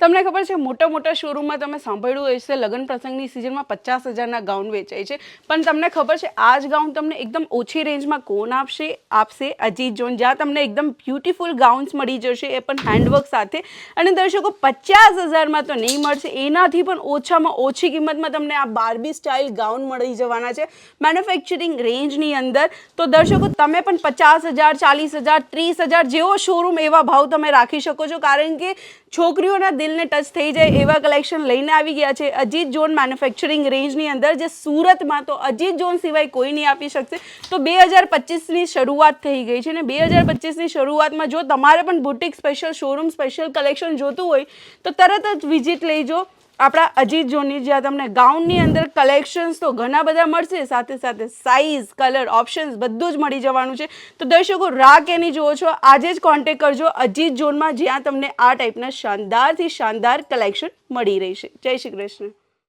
તમને ખબર છે, મોટા મોટા શોરૂમમાં તમે સાંભળ્યું હશે લગ્ન પ્રસંગની સિઝનમાં પચાસ હજારના ગાઉન વેચાય છે. પણ તમને ખબર છે આ જ ગાઉન તમને એકદમ ઓછી રેન્જમાં કોણ આપશે? આપશે અજીત જોન, જ્યાં તમને એકદમ બ્યુટીફુલ ગાઉન્સ મળી જશે, એ પણ હેન્ડવર્ક સાથે. અને દર્શકો, પચાસ હજારમાં તો નહીં મળશે, એનાથી પણ ઓછામાં ઓછી કિંમતમાં તમને આ બાર્બી સ્ટાઇલ ગાઉન મળી જવાના છે. મેન્યુફેક્ચરિંગ રેન્જની અંદર, તો દર્શકો, તમે પણ પચાસ હજાર, ચાલીસ હજાર, ત્રીસ હજાર જેવો શોરૂમ એવા ભાવ તમે રાખી શકો છો. કારણ કે છોકરીઓના દિલને ટચ થઈ જાય એવા કલેક્શન લઈને આવી ગયા છે. અજીત ઝોન મેન્યુફેક્ચરિંગ રેન્જની અંદર જે સુરતમાં તો અજીત ઝોન સિવાય કોઈ નહીં આપી શકશે. તો બે હજાર પચીસની શરૂઆત થઈ ગઈ છે ને બે હજાર પચીસની શરૂઆતમાં જો તમારે પણ boutique special showroom special collection જોતું હોય તો તરત જ વિઝિટ લેજો. આપણા અજીત જોની જ્યાં તમને ગાઉનની અંદર કલેક્શન્સ તો ઘણા બધા મળશે, સાથે સાથે સાઇઝ કલર ઓપ્શન્સ બધું જ મળી જવાનું છે. તો દર્શકો રાહ કેની જુઓ છો. આજે જ કોન્ટેક કરજો અજીત ઝોનમાં જ્યાં તમને આ ટાઈપના શાનદારથી શાનદાર કલેક્શન મળી રહેશે. જય શ્રી કૃષ્ણ.